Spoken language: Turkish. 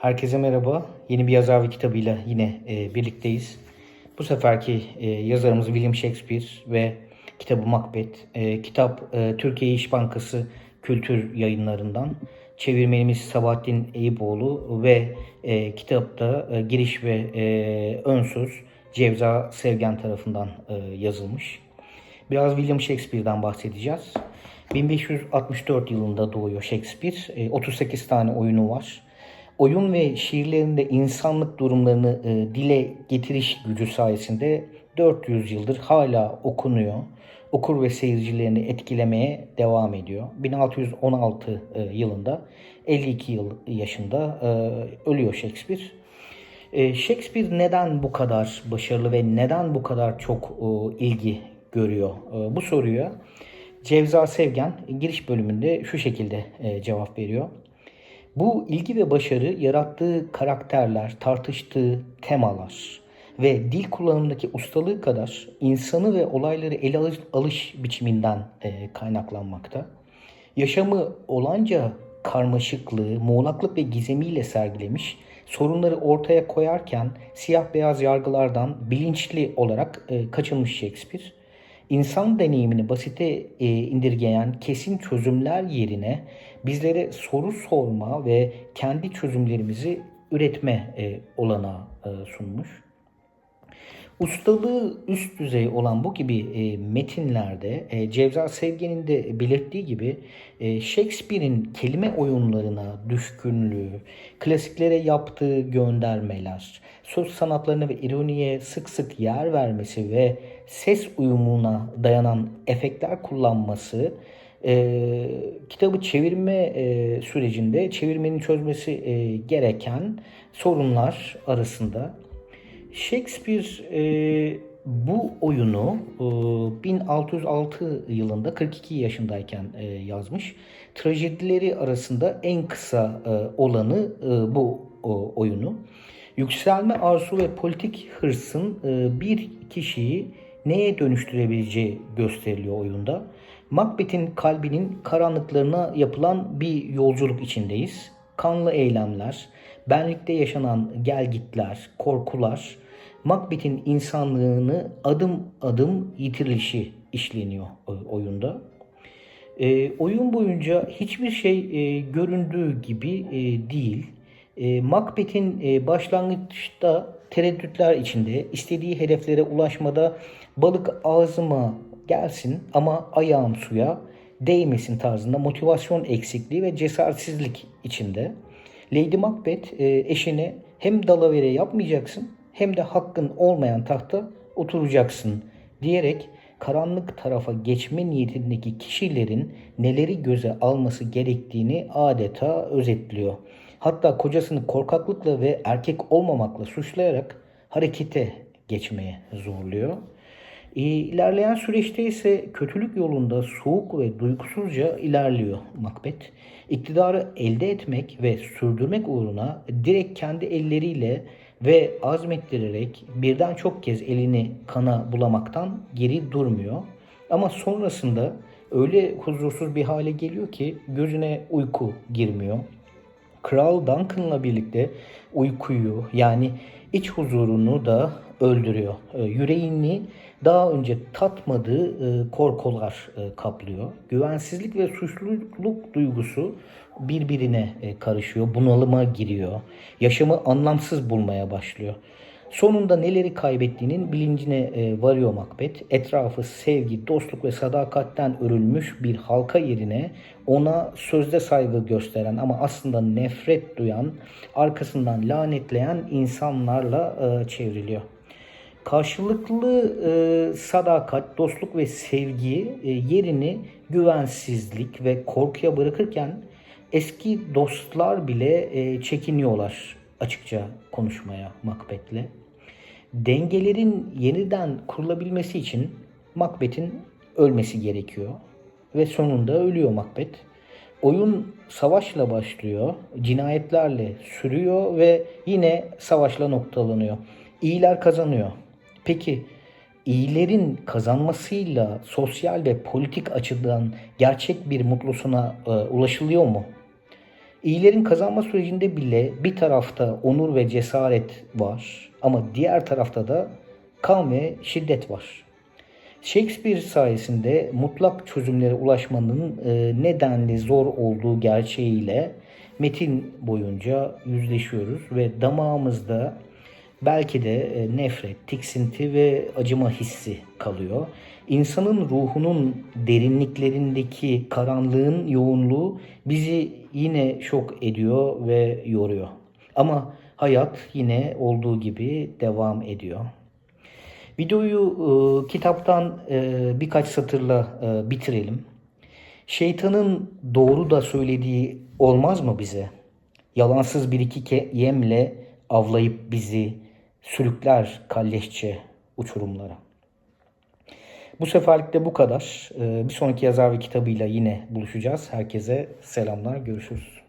Herkese merhaba. Yeni bir yazar ve kitabıyla yine e, birlikteyiz. Bu seferki e, yazarımız William Shakespeare ve kitabı Macbeth. E, kitap e, Türkiye İş Bankası Kültür Yayınlarından. Çevirmenimiz Sabahattin Eyüboğlu ve e, kitapta e, giriş ve e, ön söz Cevza Sevgen tarafından e, yazılmış. Biraz William Shakespeare'den bahsedeceğiz. 1564 yılında doğuyor Shakespeare. E, 38 tane oyunu var. Oyun ve şiirlerinde insanlık durumlarını e, dile getiriş gücü sayesinde 400 yıldır hala okunuyor. Okur ve seyircilerini etkilemeye devam ediyor. 1616 e, yılında 52 yıl yaşında e, ölüyor Shakespeare. E, Shakespeare neden bu kadar başarılı ve neden bu kadar çok e, ilgi görüyor e, bu soruya Cevza Sevgen giriş bölümünde şu şekilde e, cevap veriyor. Bu ilgi ve başarı yarattığı karakterler, tartıştığı temalar ve dil kullanımındaki ustalığı kadar insanı ve olayları ele alış, alış biçiminden e, kaynaklanmakta. Yaşamı olanca karmaşıklığı, muğlaklık ve gizemiyle sergilemiş, sorunları ortaya koyarken siyah beyaz yargılardan bilinçli olarak e, kaçınmış Shakespeare insan deneyimini basite e, indirgeyen kesin çözümler yerine bizlere soru sorma ve kendi çözümlerimizi üretme e, olanağı e, sunmuş. Ustalığı üst düzey olan bu gibi e, metinlerde e, Cevza Sevgen'in de belirttiği gibi e, Shakespeare'in kelime oyunlarına düşkünlüğü, klasiklere yaptığı göndermeler, söz sanatlarına ve ironiye sık sık yer vermesi ve ses uyumuna dayanan efektler kullanması e, kitabı çevirme e, sürecinde çevirmenin çözmesi e, gereken sorunlar arasında. Shakespeare e, bu oyunu e, 1606 yılında 42 yaşındayken e, yazmış. Trajedileri arasında en kısa e, olanı e, bu o, oyunu. Yükselme arzu ve politik hırsın e, bir kişiyi neye dönüştürebileceği gösteriliyor oyunda. Macbeth'in kalbinin karanlıklarına yapılan bir yolculuk içindeyiz. Kanlı eylemler, benlikte yaşanan gelgitler, korkular, Macbeth'in insanlığını adım adım yitirilişi işleniyor oyunda. E, oyun boyunca hiçbir şey e, göründüğü gibi e, değil. E, Macbeth'in e, başlangıçta tereddütler içinde istediği hedeflere ulaşmada balık ağzıma gelsin ama ayağım suya değmesin tarzında motivasyon eksikliği ve cesaretsizlik içinde. Lady Macbeth e, eşine hem dalavere yapmayacaksın hem de hakkın olmayan tahta oturacaksın diyerek karanlık tarafa geçme niyetindeki kişilerin neleri göze alması gerektiğini adeta özetliyor. Hatta kocasını korkaklıkla ve erkek olmamakla suçlayarak harekete geçmeye zorluyor. İlerleyen süreçte ise kötülük yolunda soğuk ve duygusuzca ilerliyor Macbeth. İktidarı elde etmek ve sürdürmek uğruna direkt kendi elleriyle ve azmettirerek birden çok kez elini kana bulamaktan geri durmuyor. Ama sonrasında öyle huzursuz bir hale geliyor ki gözüne uyku girmiyor. Kral Duncan'la birlikte uykuyu yani iç huzurunu da öldürüyor. E, yüreğini daha önce tatmadığı e, korkular e, kaplıyor. Güvensizlik ve suçluluk duygusu birbirine e, karışıyor, bunalıma giriyor. Yaşamı anlamsız bulmaya başlıyor. Sonunda neleri kaybettiğinin bilincine e, varıyor Macbeth. Etrafı sevgi, dostluk ve sadakatten örülmüş bir halka yerine ona sözde saygı gösteren ama aslında nefret duyan, arkasından lanetleyen insanlarla e, çevriliyor. Karşılıklı e, sadakat, dostluk ve sevgi e, yerini güvensizlik ve korkuya bırakırken eski dostlar bile e, çekiniyorlar açıkça konuşmaya Macbeth'le. Dengelerin yeniden kurulabilmesi için Macbeth'in ölmesi gerekiyor ve sonunda ölüyor Macbeth. Oyun savaşla başlıyor, cinayetlerle sürüyor ve yine savaşla noktalanıyor. İyiler kazanıyor. Peki iyilerin kazanmasıyla sosyal ve politik açıdan gerçek bir mutlusuna e, ulaşılıyor mu? İyilerin kazanma sürecinde bile bir tarafta onur ve cesaret var ama diğer tarafta da kan ve şiddet var. Shakespeare sayesinde mutlak çözümlere ulaşmanın e, nedenli zor olduğu gerçeğiyle metin boyunca yüzleşiyoruz ve damağımızda belki de e, nefret, tiksinti ve acıma hissi kalıyor. İnsanın ruhunun derinliklerindeki karanlığın yoğunluğu bizi yine şok ediyor ve yoruyor. Ama hayat yine olduğu gibi devam ediyor. Videoyu e, kitaptan e, birkaç satırla e, bitirelim. Şeytanın doğru da söylediği olmaz mı bize? Yalansız bir iki yemle avlayıp bizi sürükler kalleşçe uçurumlara. Bu seferlik de bu kadar. E, bir sonraki yazar ve kitabıyla yine buluşacağız. Herkese selamlar, görüşürüz.